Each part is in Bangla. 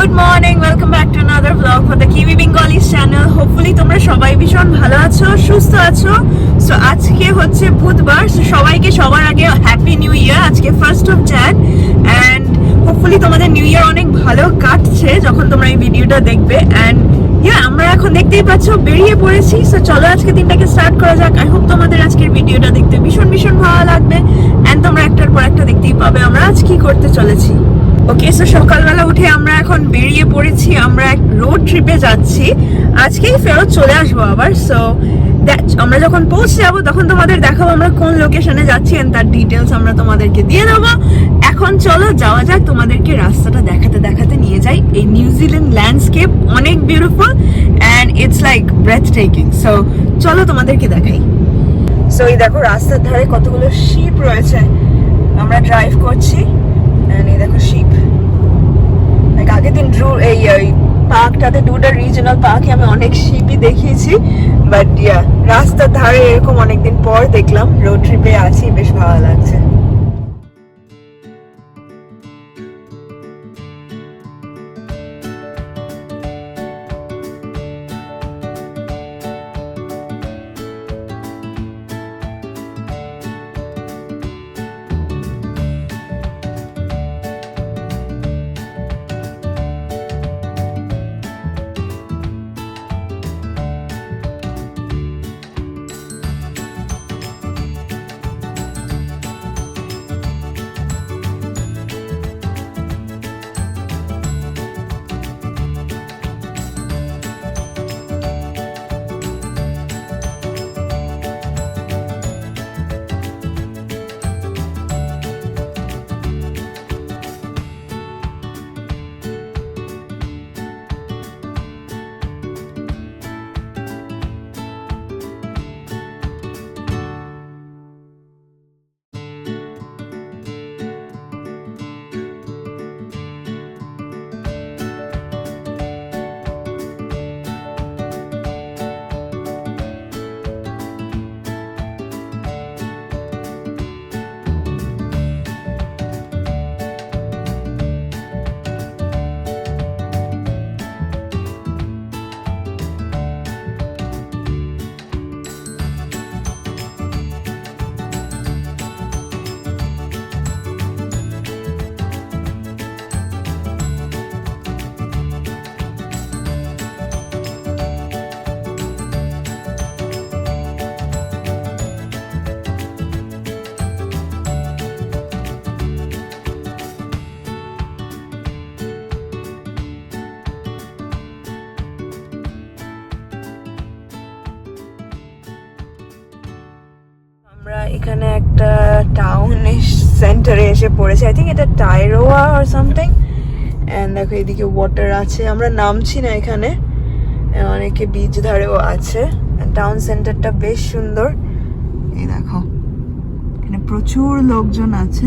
Good morning welcome back to another blog for the Kiwi Bengalis channel hopefully তোমরা সবাই ভীষণ ভালো আছো, সুস্থ আছো। সো আজকে হচ্ছে বুধবার সো সবাইকে সবার আগে হ্যাপি নিউ ইয়ার আজকে first of Jan and hopefully তোমাদের নিউ ইয়ার অনেক ভালো কাটছে যখন তোমরা এই ভিডিওটা দেখবে। অ্যান্ড ইয়া আমরা এখন দেখতেই পাচ্ছ বেরিয়ে পড়েছি। সো চলো আজকে দিনটাকে স্টার্ট করা যাক। আই হোপ তোমাদের আজকের ভিডিওটা দেখতে ভীষণ ভীষণ ভালো লাগবে। অ্যান্ড তোমরা একটার পর একটা দেখতেই পাবে আমরা আজ কি করতে চলেছি। ওকে সো সকালবেলা উঠে আমরা এখন বেরিয়ে পড়েছি, আমরা এক রোড ট্রিপে যাচ্ছি। আজকেই ফেরত চলে আসব আবার সো আমরা যখন পৌঁছে যাব, তখন তোমাদের দেখাবো আমরা কোন লোকেশনে যাচ্ছি তার ডিটেলস আমরা তোমাদেরকে দিয়ে দেবো। এখন চলো, যাওয়া যাক, তোমাদেরকে রাস্তাটা দেখাতে দেখাতে নিয়ে যাই। এই নিউজিল্যান্ড ল্যান্ডস্কেপ অনেক beautiful and it's like breath taking so চলো তোমাদেরকে দেখাই। সো এই দেখো, রাস্তার ধারে কতগুলো শিপ রয়েছে। আমরা ড্রাইভ করছি। এই দেখো শিপ আগের দিন ড্রু এই এই পার্কটাতে ডুডার রিজনাল পার্কে আমি অনেক শিপই দেখিয়েছি বাট ইয়া রাস্তার ধারে এরকম অনেকদিন পর দেখলাম রোড ট্রিপে আছি, বেশ ভালো লাগছে। এসে পড়েছে। আই থিঙ্ক এটা টাইরোয়া আর সামথিং অ্যান্ড দেখো এদিকে ওয়াটার আছে। আমরা নামছি না এখানে। অনেকে বিচ ধারেও আছে। টাউন সেন্টারটা বেশ সুন্দর। এই দেখো। এখানে প্রচুর লোকজন আছে।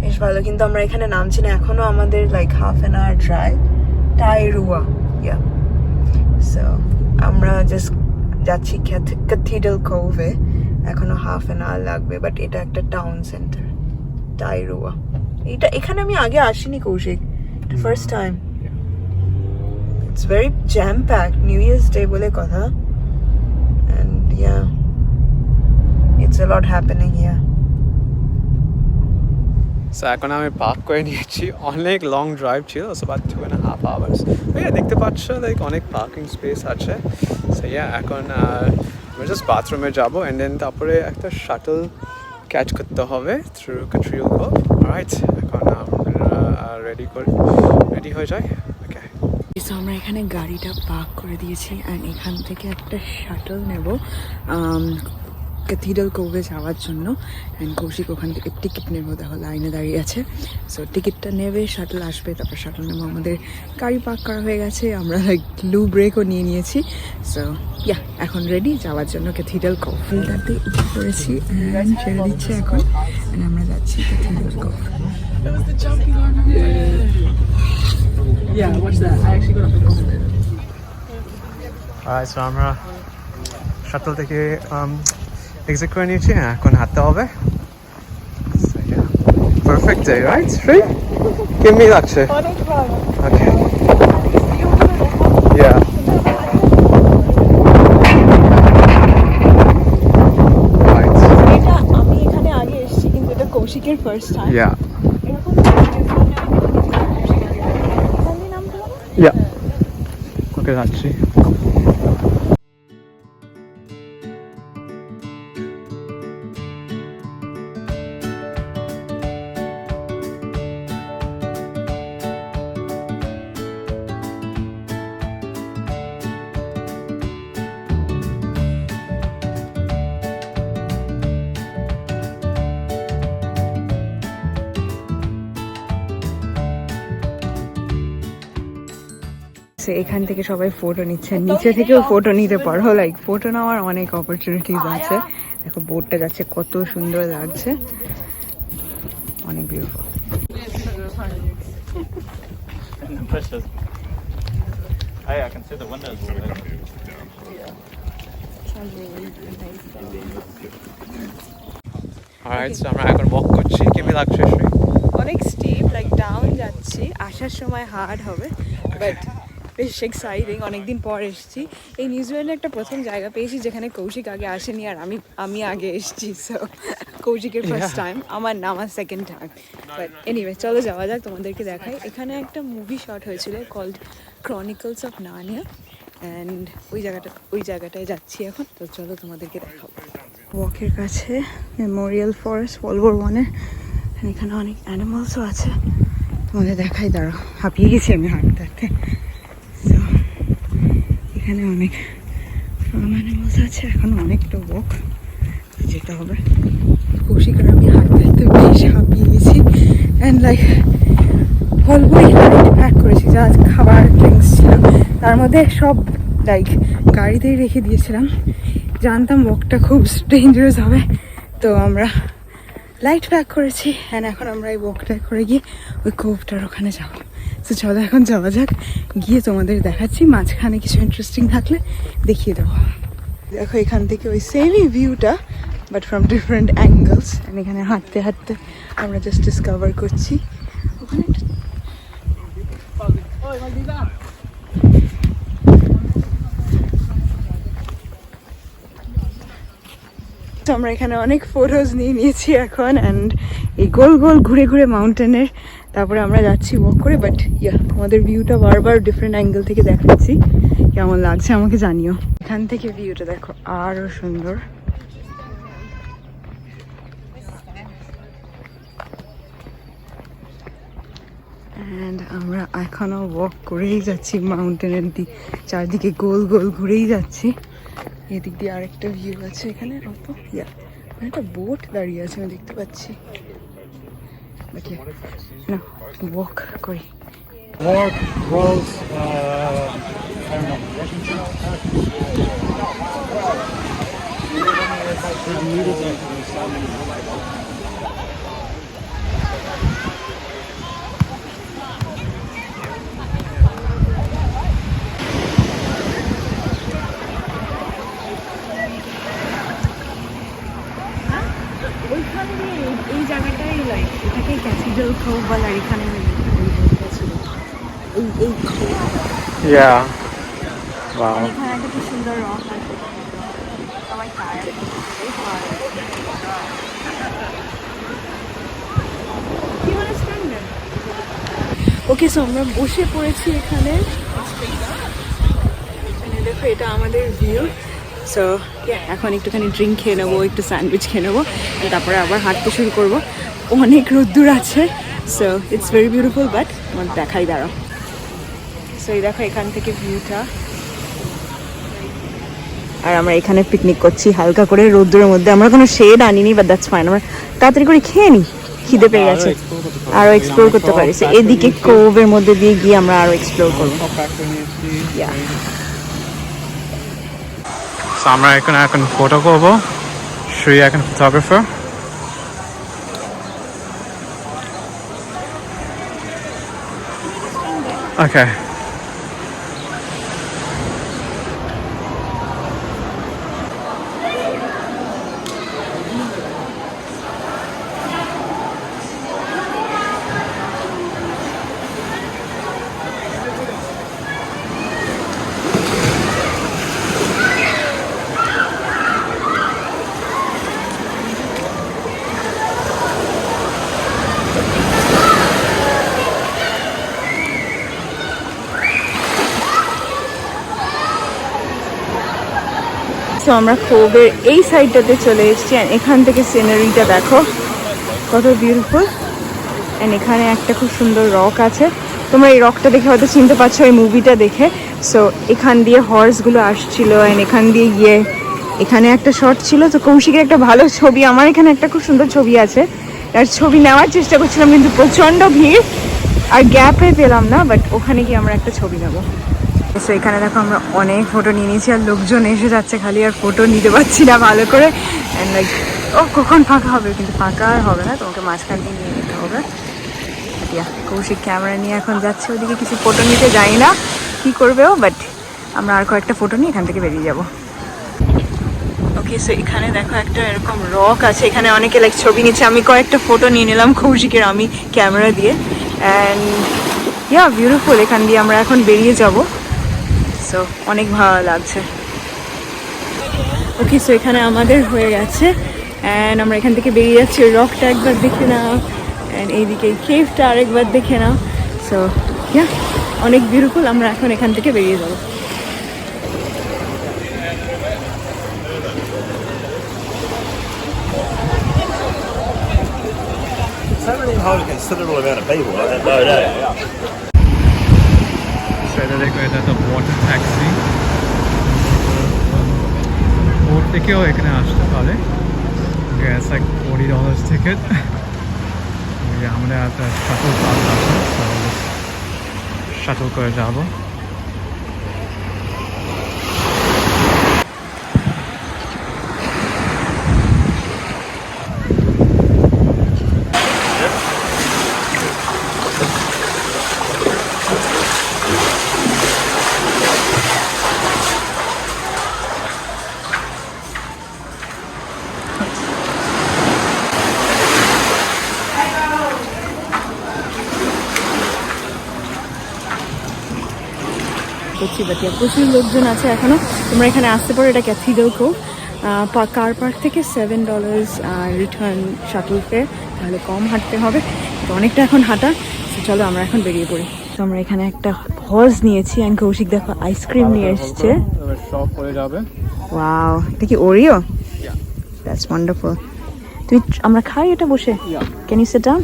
বেশ ভালো। কিন্তু আমরা এখানে নামছি না। এখনও আমাদের like half an hour drive Tairua yeah so আমরা জাস্ট যাচ্ছি ক্যাথিড্রাল কোভে এখনও হাফ অ্যান আওয়ার লাগবে বাট এটা একটা টাউন সেন্টার টাইরুয়া এটা এখানে আমি আগে আসিনি Koushik. First time it's very jam packed new year's day বলে কথা। And yeah it's a lot happening yeah so এখন আমি পার্ক করে নিয়েছি। অনেক লং ড্রাইভ ছিল so but two and half hours দেখতে পাচ্ছ লাইক অনেক পার্কিং স্পেস আছে। সো ইয়া এখন আমি জাস্ট বাথরুমে যাব অ্যান্ড দেন তারপরে একটা শাটল ক্যাচ করতে হবে থ্রু কাট্রিয়াল কো রাইট এখন রেডি করে রেডি হয়ে যায় ওকে আমরা এখানে গাড়িটা পার্ক করে দিয়েছি অ্যান্ড এখান থেকে একটা শাটল নেব ক্যাথিড্রাল কোভে যাওয়ার জন্য। অ্যান্ড কৌশিক ওখান থেকে টিকিট নেব। দেখো লাইনে দাঁড়িয়ে আছে। সো টিকিটটা নেবে শাটল আসবে। তারপর শাটল নেব। আমাদের গাড়ি পার্ক করা হয়ে গেছে। আমরা লাইক ব্লু ব্রেকও নিয়ে নিয়েছি। সো ইয়া এখন রেডি যাওয়ার জন্য ক্যাথিড্রাল কোভ ফিল্টারতে উঠে পড়েছি। অ্যান্ড ছেড়ে দিচ্ছে এখন। অ্যান্ড আমরা যাচ্ছি Cathedral Cove Yeah, watch that. I actually got a Alright, so আমরা শাটল থেকে এক্সিট করে নিয়েছি এখন হাঁটতে হবে পারফেক্ট day, right? Free? কেমনি লাগছে? Okay. Yeah. Right. এটা আমি এখানে আগে এসেছি কিন্তু এটা কৌশিকের ফার্স্ট টাইম নামটা Yeah. ওকে যাচ্ছি এখান থেকে সবাই ফটো নিচ্ছে। নিচে থেকেও ফটো নিতে পারো। লাইক ফটো নেওয়ার অনেক অপরচুনিটিস আছে। দেখো বোটটা যাচ্ছে কত সুন্দর লাগছে। অনেক beautiful pressures. Hey, I can see the windows. Alright, so আমরা এখন walk করছি কেমনি লাগছে অনেক স্টিপ লাইক ডাউন যাচ্ছি। আসার সময় হার্ড হবে বাট বেশ এক্সাইটিং অনেকদিন পর এসেছি। এই নিউজিল্যান্ডে একটা প্রথম জায়গা পেয়েছি যেখানে কৌশিক আগে আসেনি আর আমি আমি আগে এসেছি সো কৌশিকের ফার্স্ট টাইম আমার না আমার সেকেন্ড টাইম বাট এনিওয়ে চলো যাওয়া যাক তোমাদেরকে দেখাই। এখানে একটা মুভি শট হয়েছিল কল্ড ক্রনিকলস অফ নানিয়া অ্যান্ড ওই জায়গাটা ওই জায়গাটায় যাচ্ছি এখন তো চলো তোমাদেরকে দেখাবো ওয়াকের কাছে মেমোরিয়াল ফরেস্ট ওয়ালভোর ওয়ানের এখানে অনেক অ্যানিমালসও আছে। তোমাদের দেখাই দাঁড়াও হাঁপিয়ে গেছি আমি হাঁটতে হাঁটতে। এখানে অনেক ফার্ম অ্যানিমালস আছে, এখন অনেকটা ওয়াক যেতে হবে। কৌশিক আর আমি হাঁটতে হাঁটতে বেশ হাঁপিয়ে গেছি। অ্যান্ড লাইক লাইট প্যাক করেছি। যা খাবার ড্রিঙ্কস ছিল। তার মধ্যে সব লাইক গাড়িতেই রেখে দিয়েছিলাম। জানতাম ওয়াকটা খুব ডেঞ্জারাস হবে। তো আমরা লাইট প্যাক করেছি। অ্যান্ড এখন আমরা এই ওয়াকটা করে গিয়ে ওই কোভটার ওখানে যাব। তো চলো এখন যাওয়া যাক। গিয়ে তোমাদের দেখাচ্ছি। মাঝখানে কিছু ইন্টারেস্টিং থাকলে দেখিয়ে দেবো। দেখো এখান থেকে ওই সেমই ভিউটা but from different angles and এখানে হাঁটতে হাঁটতে আমরা জাস্ট ডিসকভার করছি। ওখানে তো আমরা এখানে অনেক ফটোজ নিয়ে নিয়েছি এখন অ্যান্ড এই গোল গোল ঘুরে ঘুরে মাউন্টেনের তারপরে আমরা যাচ্ছি ওয়াক করে বাট ইয়া তোমাদের ভিউটা বারবার ডিফারেন্ট অ্যাঙ্গেল থেকে দেখাচ্ছি। কেমন লাগছে আমাকে জানিও। এখান থেকে ভিউটা দেখো আরও সুন্দর। অ্যান্ড আমরা এখনও ওয়াক করেই যাচ্ছি মাউন্টেনের দিক, চারদিকে গোল গোল ঘুরেই যাচ্ছি। এদিক দিয়ে আরেকটা ভিউ আছে এখানে অত ইয়া মানে একটা বোট দাঁড়িয়ে আছে আমি দেখতে পাচ্ছি। না ওয়াক করি। Uh, দিয়ে এই- এই জায়গাটাই লাইক এটাকে খোপ এখানে এই এই. এখানে একটা সুন্দর আছে। সবাই ওকে সো আমরা বসে পড়েছি এখানে। এখানে দেখো এটা আমাদের ভিউ সো এখন একটুখানি ড্রিঙ্ক খেয়ে নেব একটু স্যান্ডউইচ খেয়ে নেব তারপরে আবার হাঁটতে শুরু করব। অনেক রোদ্দুর আছে। So it's very beautiful but আমার দেখাই দাঁড়াও। সো এই দেখো এখান থেকে ভিউটা আর আমরা এখানে পিকনিক করছি হালকা করে রোদ্দুরের মধ্যে। আমরা কোনো শেড আনিনি বাট দ্যাটস ফাইন আমরা তাড়াতাড়ি করে খেয়ে নিই খিদে পেয়ে গেছে। আরও এক্সপ্লোর করতে পারি। So, এদিকে কোভের মধ্যে দিয়ে গিয়ে আমরা আরও এক্সপ্লোর করব। আমরা এখন এখন ফটো করব। শ্রী এখন ফটোগ্রাফার Okay. সো আমরা খোবের এই সাইডটাতে চলে এসেছি, and এখান থেকে সিনারিটা দেখো। কত বিউটিফুল অ্যান্ড এখানে একটা খুব সুন্দর রক আছে। তোমরা এই রকটা দেখে হয়তো চিনতে পারছ, এই মুভিটা দেখে। সো এখান দিয়ে হর্সগুলো আসছিল অ্যান্ড এখান দিয়ে গিয়ে এখানে একটা শট ছিল। তো কৌশিকের একটা ভালো ছবি, আমার এখানে একটা খুব সুন্দর ছবি আছে। আর ছবি নেওয়ার চেষ্টা করছিলাম, কিন্তু প্রচণ্ড ভিড়। আর গ্যাপে পেলাম না বাট ওখানে গিয়ে আমরা একটা ছবি নেব। তো এখানে দেখো আমরা অনেক ফটো নিয়ে নিয়েছি আর লোকজন এসে যাচ্ছে খালি আর ফটো নিতে পারছি না ভালো করে। অ্যান্ড লাইক ও কখন ফাঁকা হবে? কিন্তু ফাঁকা আর হবে না, তোমাকে মাঝখান দিয়ে নিয়ে নিতে হবে। ইয়া কৌশিক ক্যামেরা নিয়ে এখন যাচ্ছে, ওদিকে কিছু ফটো নিতে যাই না। কি করবে ও? বাট আমরা আর কয়েকটা ফটো নিয়ে এখান থেকে বেরিয়ে যাব। ওকে সো এখানে দেখো একটা এরকম রক আছে, এখানে অনেকে লাইক ছবি নিচ্ছে। আমি কয়েকটা ফটো নিয়ে নিলাম কৌশিকের, আমি ক্যামেরা দিয়ে। অ্যান্ড ইয়া বিউটিফুল এখান দিয়ে আমরা এখন বেরিয়ে যাব। সো অনেক ভালো লাগছে। ওকে সো এখানে আমাদের হয়ে গেছে। অ্যান্ড আমরা এখান থেকে বেরিয়ে যাচ্ছি। রকটা একবার দেখে নাও। অ্যান্ড এইদিকে কেভটা আরেকবার দেখে নাও। সো ইয়া অনেক বিউটিফুল আমরা এখন এখান থেকে বেরিয়ে যাব। It's not really hold a considerable amount of people like that. low সেটা দেখো এটা তো ওয়াটার ট্যাক্সি ওর থেকেও এখানে আসতে পারে। গ্যাস এক ফোর্টি ডলার্স টিকিট আমরা একটা শাটল পাস শাটল করে যাব। করছি প্রচুর লোকজন আছে এখনও তোমরা এখানে আসতে পারো এটা ক্যাথিড্রাল কো কার পার্ক থেকে seven dollars return shuttle fare তাহলে কম হাঁটতে হবে। তো অনেকটা এখন হাঁটা। তো চলো আমরা এখন বেরিয়ে পড়ি। তো আমরা এখানে একটা হর্স নিয়েছি অ্যান্ড কৌশিক দেখো আইসক্রিম নিয়ে এসছে। ওয়াও এটা কি ওরিও দ্যাটস ওয়ান্ডারফুল তুমি আমরা খাই এটা বসে। Can you sit down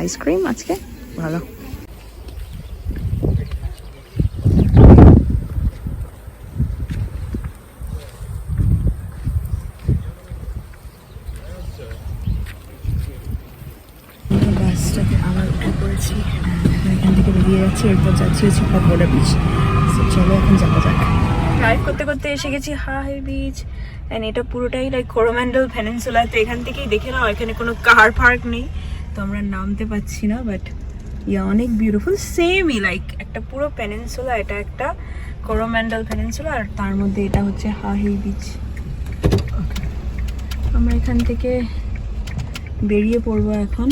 ice cream আজকে? ভালো বাসটাতে আবার উঠে পড়েছি এখন এখান থেকে বেরিয়ে যাচ্ছি যাচ্ছি হচ্ছে পকোড়া বিচ চলো এখন যাওয়া যাক। ড্রাইভ করতে করতে এসে গেছি হাই বিচ অ্যান্ড এটা পুরোটাই লাইক কোরোম্যান্ডাল পেনিনসুলা তো এখান থেকেই দেখে নাও, এখানে কোনো কার পার্ক নেই। তো আমরা নামতে পাচ্ছি না বাট ইয়া অনেক বিউটিফুল সেমই লাইক একটা পুরো পেনিনসুলা এটা একটা কোরোম্যান্ডাল পেনিনসুলা আর তার মধ্যে এটা হচ্ছে হাহি বিচ আমরা এখান থেকে বেরিয়ে পড়ব এখন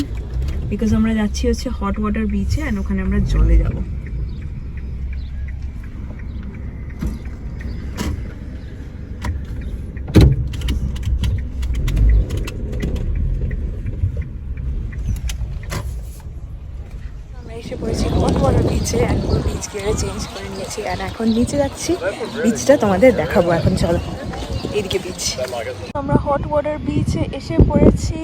বিকজ আমরা যাচ্ছি হচ্ছে হট ওয়াটার বিচে অ্যান্ড ওখানে আমরা জলে যাব আমরা এসে পড়েছি হট ওয়াটার বিচে অ্যান্ড পুরো চেঞ্জ করে নিয়েছি। অ্যান্ড এখন নিচে যাচ্ছি। বিচটা তোমাদের দেখাবো। এখন চলো, এদিকে বিচ আমরা হট ওয়াটার বিচে এসে পড়েছি।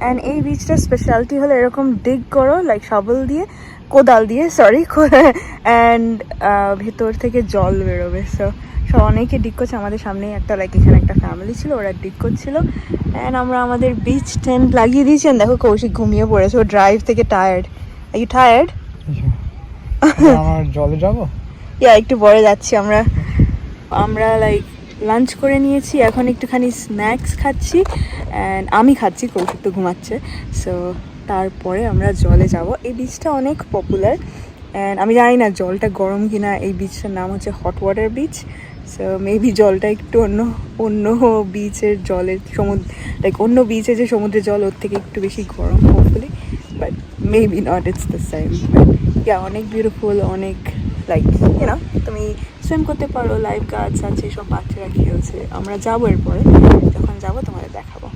অ্যান্ড এই বিচটার স্পেশালিটি হলো এরকম ডিগ করো লাইক শাবল দিয়ে, কোদাল দিয়ে সরি অ্যান্ড ভেতর থেকে জল বেরোবে। সো সব অনেকে ডিগ করছে। আমাদের সামনেই একটা লাইক এখানে একটা ফ্যামিলি ছিল, ওরা ডিগ করছিল। অ্যান্ড আমরা আমাদের বিচ টেন্ট লাগিয়ে দিয়েছি। দেখো কৌশিক ঘুমিয়ে পড়েছে। ও ড্রাইভ থেকে টায়ার্ড আর ইউ টায়ার্ড আমার জলে যাব? ইয়া একটু পরে যাচ্ছি আমরা। আমরা লাইক লাঞ্চ করে নিয়েছি। এখন একটুখানি স্ন্যাক্স খাচ্ছি। অ্যান্ড আমি খাচ্ছি, কৌশিক তো ঘুমাচ্ছে। সো তারপরে আমরা জলে যাব। এই বিচটা অনেক পপুলার অ্যান্ড আমি জানি না জলটা গরম কিনা। এই বিচটার নাম হচ্ছে hot water beach so maybe জলটা একটু অন্য অন্য বিচের জলের সমুদ্র লাইক অন্য বিচে যে সমুদ্রের জল, ওর থেকে একটু বেশি গরম hopefully but maybe not it's the same but yeah অনেক বিউটিফুল অনেক লাইক না তুমি সুইম করতে পারো লাইফ গার্ডস আছে, সব বাচ্চারা খেলছে। আমরা যাব এরপরে, যখন যাব তোমাদের দেখাবো।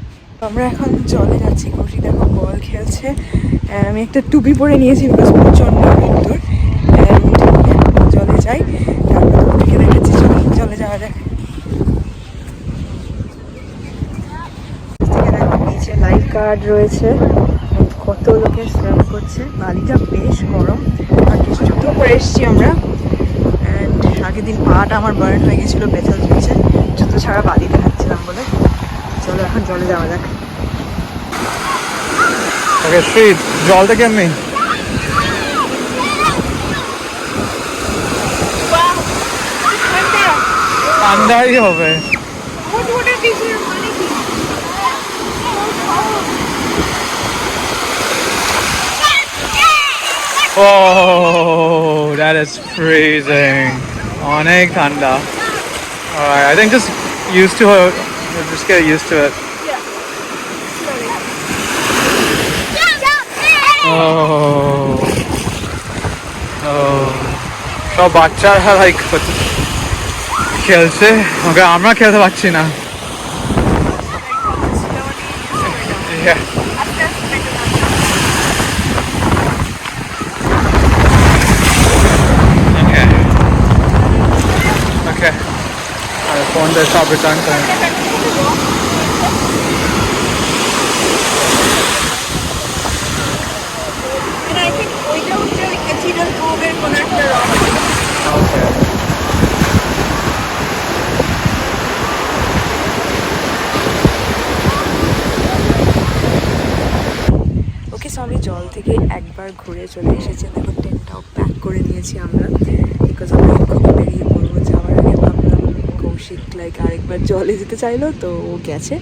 আমরা এখন জলে যাচ্ছি, খুশি দেখো বল খেলছে। আমি একটা টুপি পরে নিয়েছি বিকজ প্রচণ্ড বিদ্যুৎ জলে যাই লাইফ গার্ড রয়েছে। কত লোকে স্নান করছে বালিটা বেশ গরম আর কিছু জুতো পরে এসেছি আমরা। অ্যান্ড আগের দিন পাটা আমার বার্ন হয়ে গেছিল ব্যথা দিয়েছে। জুতো ছাড়া বালিতে হাঁটছিলাম বলে। চলো এখন জলে যাওয়া যাক। জলটা কেমনি ঠান্ডাই হবে। Oh, that is freezing. অনেক ঠান্ডা Alright, I think just used to it. Just get used to it. Oh. Oh. সব বাচ্চারা লাইক খেলছে ওকে আমরা খেলতে পারছি না Yeah. একটা রক Okay. ওকে সো আমি জল থেকে একবার ঘুরে চলে এসেছি। দেখো টেন্টটাও প্যাক করে নিয়েছি আমরা বিকজ আমরা বেরিয়ে পড়ব যাওয়ার আগে ভাবলাম কৌশিক লাইক আরেকবার জলে যেতে চাইলো, তো ও গেছে।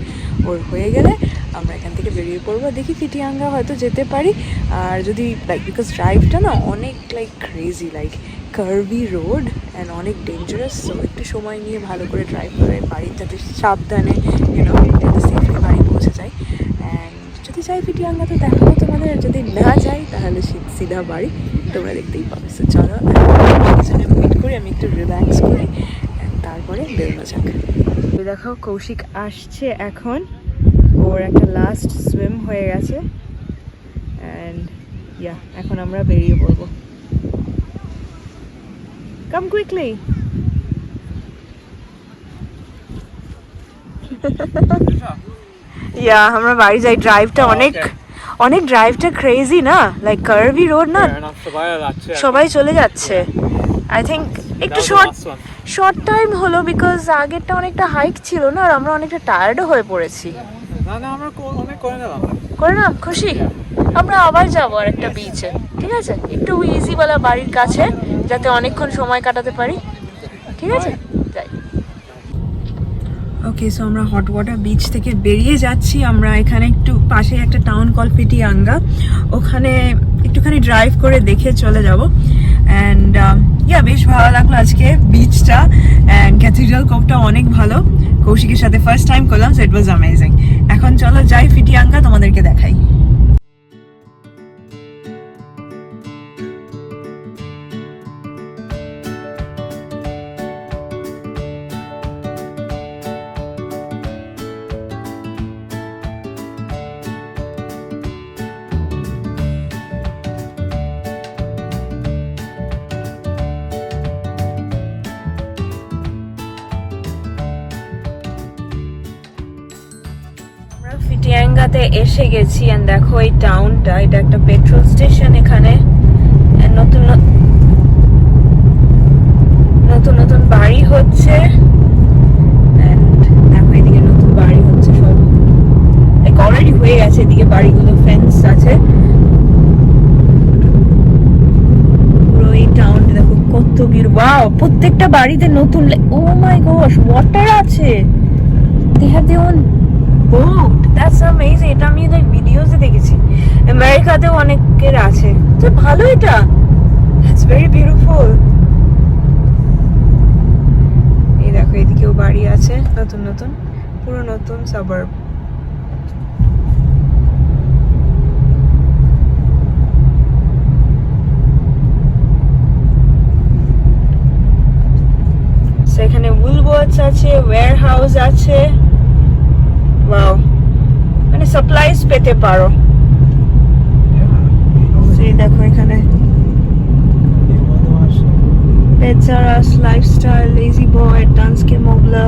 ওর হয়ে গেলে আমরা এখান থেকে বেরিয়ে পড়ব। দেখি ফিটিয়াঙ্গা হয়তো যেতে পারি। আর যদি লাইক বিকজ ড্রাইভটা না অনেক like crazy like curvy road and অনেক ডেঞ্জারাস সো একটু সময় নিয়ে ভালো করে ড্রাইভ করে বাড়ি যাতে সাবধানে ইউনো সেফলি বাড়ি পৌঁছে যায় অ্যান্ড যদি যাই ফিটিয়াঙ্গা তো দেখাবো তোমাদের। যদি না যাই, তাহলে সিধা বাড়ি তোমরা দেখতেই পাবে। সো চলো করি, আমি একটু রিল্যাক্স করি। তারপরে বেরোনো যাক। দেখো কৌশিক আসছে এখন। ওর একটা লাস্ট সুইম হয়ে গেছে। অ্যান্ড ইয়া এখন আমরা বেরিয়ে পড়ব। কাম কুইকলি ইয়া আমরা বাড়ি যাই। ড্রাইভটা অনেক অনেক ড্রাইভটা ক্রেজি না? লাইক কার্ভি রোড না? সবাই সবাই চলে যাচ্ছে। আই থিঙ্ক একটু শর্ট শর্ট টাইম হলো বিকজ আগেরটা অনেকটা হাইক ছিল না আর আমরা অনেকটা টায়ার্ডও হয়ে পড়েছি। না না আমরা অনেক করে নিলাম করে না খুশি? আমরা আবার যাব আর একটা বিচে ঠিক আছে? একটু ইজি বলা বাড়ির কাছে যাতে অনেকক্ষণ সময় কাটাতে পারি। ঠিক আছে? যাই। ওকে সো আমরা হট ওয়াটার বিচ থেকে বেরিয়ে যাচ্ছি। আমরা এখানে একটু পাশে একটা টাউন কল ফিটিয়াঙ্গা ওখানে একটুখানি ড্রাইভ করে দেখে চলে যাব। অ্যান্ড ইয়া বেশ ভালো লাগল আজকে বিচটা অ্যান্ড ক্যাথিড্রাল কোপটা অনেক ভালো। কৌশিকের সাথে ফার্স্ট টাইম করলাম সো ইট ওয়াজ অ্যামেজিং এখন চলো যাই ফিটিয়াঙ্গা, তোমাদেরকে দেখাই। ফিটিয়াঙ্গাতে এসে গেছি এন্ড দেখো এই টাউনটা এটা একটা পেট্রোল স্টেশন এখানে. নতুন নতুন নতুন বাড়ি হচ্ছে। নতুন বাড়ি হচ্ছে হয়ে গেছে, এদিকে বাড়িগুলো ফেন্স আছে। পুরো এই টাউনটা দেখো প্রত্যেকটা বাড়িতে নতুন ও মাই গশ ওয়াটার আছে। They have their own boat that's amazing. এটা আমি লাইক ভিডিওসে দেখেছি। আমেরিকাতেও অনেকের আছে। তো ভালো এটা। ইটস ভেরি বিউটিফুল এই দেখো এদিকেও বাড়ি আছে। নতুন নতুন। পুরো নতুন সাবার্ব সেখানে উলবর্ডস আছে ওয়্যার হাউস আছে। ওয়াও মানে সাপ্লাইজ পেতে পারো। সেই দেখো এখানে। পেজারাস লাইফস্টাইল লেজি বয় ডান্সকে মোগলা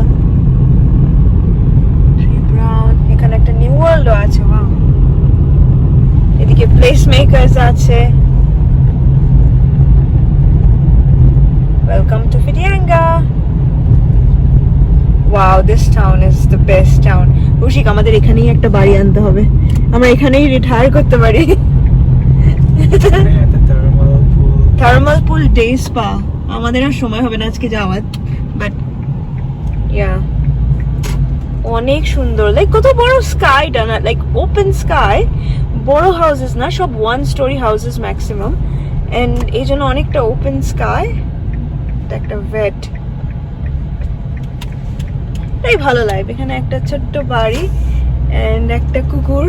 ব্রাউন এখানে একটা নিউ ওয়ার্ল্ডও আছে ওয়াও পেসমেকার্স আছে। Welcome to Whitianga wow this town is the best town Koushik, আমাদের এখানেই একটা বাড়ি আনতে হবে। আমরা এখানেই রিটায়ার করতে পারি। থার্মাল পুল ডে স্পা আমাদের আর সময় হবে না আজকে যাওয়ার। বাট ইয়া অনেক সুন্দর। লাইক কত বড় স্কাইটা না লাইক ওপেন স্কাই বড় হাউসেস না, সব one storey houses maximum and এই জন্য অনেকটা ওপেন স্কাই একটা ভেট তাই ভালো লাইফ এখানে একটা ছোট্ট বাড়ি এন্ড একটা কুকুর।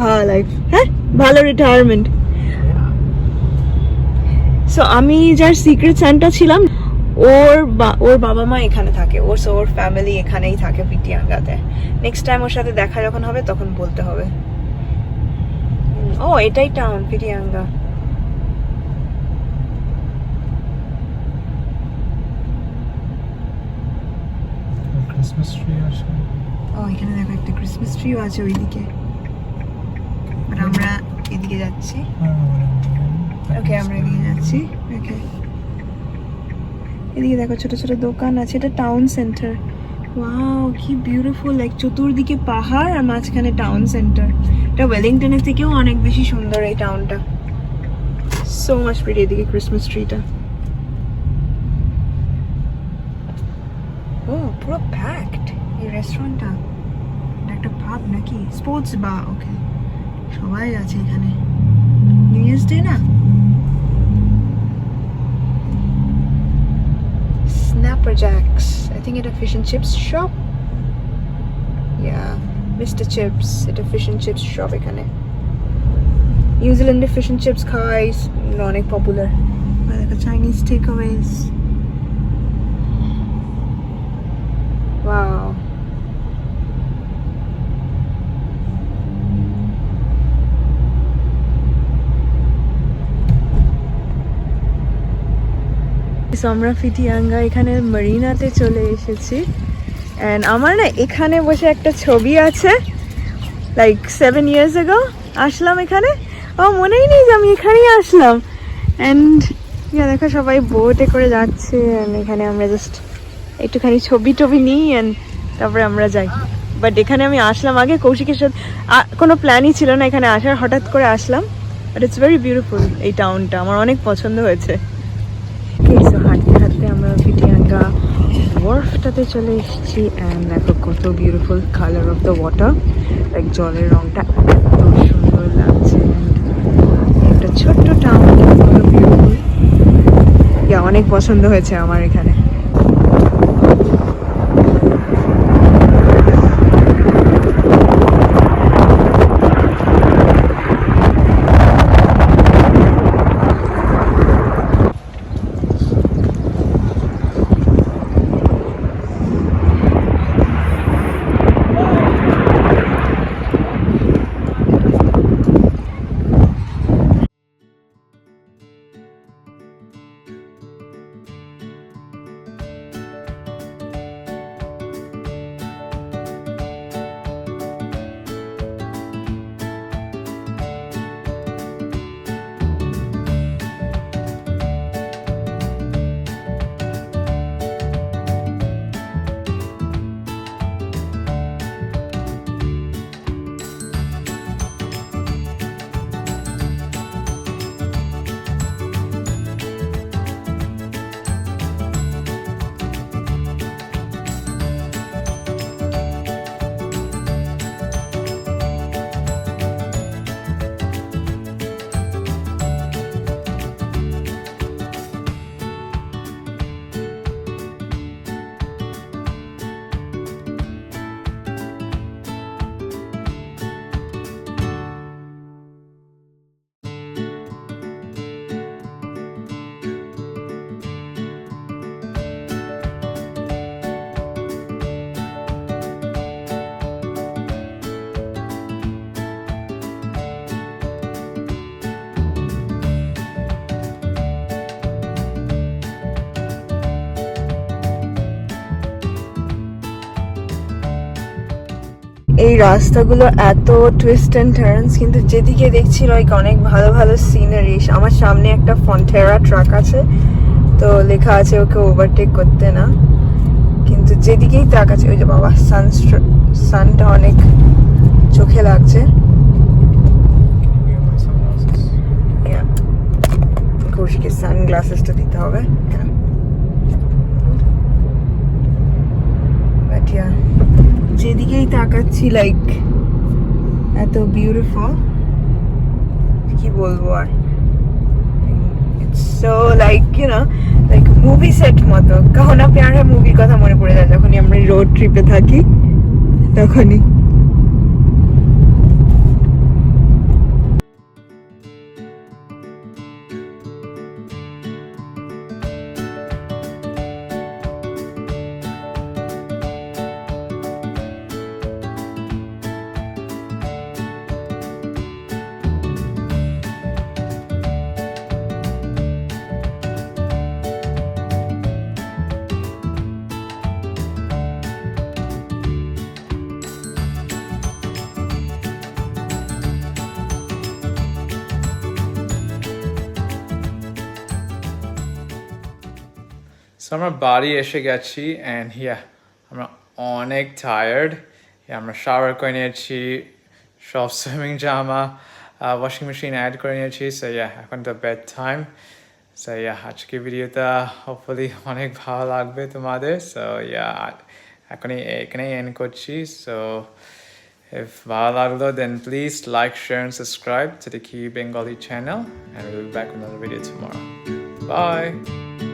ভালো লাইফ হ্যাঁ? ভালো রিটায়ারমেন্ট সো আমি যার সিক্রেট স্যান্টা ছিলাম, ওর ওর বাবা মা এখানে থাকে। ওর সো ওর ফ্যামিলি এখানেই থাকে পিটিয়াঙ্গাতে। নেক্সট টাইম ওর সাথে দেখা যখন হবে, তখন বলতে হবে। ও, এটাই টাউন পিটিয়াঙ্গা। ক্রিসমাস ট্রি আছে। ও এখানে দেখো একটা ক্রিসমাস ট্রিও আছে ওইদিকে। বাট আমরা এদিকে যাচ্ছি। ওকে আমরা এদিকে যাচ্ছি। ওকে এদিকে দেখো ছোট ছোট দোকান আছে এটা টাউন সেন্টার ওয়াও কি বিউটিফুল লাইক চতুর্দিকে পাহাড় আর মাঝখানে টাউন সেন্টার এটা ওয়েলিংটনের থেকেও অনেক বেশি সুন্দর এই টাউনটা সো মাচ প্রিটি এদিকে ক্রিসমাস ট্রিটা ও পুরো প্যাকড এই রেস্টুরেন্টটা এটা একটা পাব নাকি স্পোর্টস বা ওকে সবাই আছে এখানে নিউ ইয়ার্স ডে না Snapper Jacks. I think at a fish and chips shop. Yeah, Mr. Chips at a fish and chips shop এখানে নিউজিল্যান্ডে ফিশ অ্যান্ড চিপস খাওয়াই অনেক পপুলার দেখো Chinese takeaways wow So, আমরা ফিটিয়াঙ্গা এখানে মারিনাতে চলে এসেছি। অ্যান্ড আমার না এখানে বসে একটা ছবি আছে লাইক সেভেন ইয়ার্স এগো আসলাম এখানে। আমার মনেই নেই যে আমি এখানেই আসলাম। অ্যান্ড ইয়া দেখো সবাই বোটে করে যাচ্ছে অ্যান্ড এখানে আমরা জাস্ট একটুখানি ছবি টবি নিই অ্যান্ড তারপরে আমরা যাই। বাট এখানে আমি আসলাম আগে কৌশিকের সাথে। কোনো প্ল্যানই ছিল না এখানে আসার হঠাৎ করে আসলাম। বাট ইটস ভেরি বিউটিফুল এই টাউনটা আমার অনেক পছন্দ হয়েছে। হাঁটতে হাঁটতে আমরা ফিটিয়াঙ্গা ওয়ার্ফটাতে চলে এসেছি অ্যান্ড দেখো কত beautiful colour of the water like জলের রঙটা এত সুন্দর লাগছে একটা ছোট্ট টাউন বিউটিফুল অনেক পছন্দ হয়েছে আমার এখানে। এই রাস্তাগুলো এত টুইস্ট অ্যান্ড টার্নস কিন্তু যেদিকে দেখছি লাইক অনেক ভালো ভালো সিনারি আমার সামনে একটা ফন্টেরা ট্রাক আছে, তো লেখা আছে ওকে ওভারটেক করতে না। কিন্তু যেদিকেই তাকাচ্ছে, ওই যে বাবা সান সানটা অনেক চোখে লাগছে. কৌশিকের সানগ্লাসেসটা দিতে হবে। হ্যাঁ বাট ইয়া যেদিকেই তাকাচ্ছি লাইক এত বিউটিফুল কি বলব আর? So like you know like movie set মতো। কাহো না প্যারা মুভির কথা মনে পড়ে যায়, যখনই আমরা রোড ট্রিপে থাকি, তখনই। সো আমরা বাড়ি এসে গেছি অ্যান্ড হিয়া আমরা অনেক টায়ার্ড আমরা শাওয়ার করে নিয়েছি সব সুইমিং জামা ওয়াশিং মেশিন অ্যাড করে নিয়েছি সো ইয়া এখন তো বেড টাইম সো ইয়া আজকে ভিডিওটা হোপফুলি অনেক ভালো লাগবে তোমাদের সো ইয়া এখনই এখানেই এন্ড করছি সো If ভালো লাগল then please like, share and subscribe to the Key Bengali channel. And we'll be back with another video tomorrow. Bye!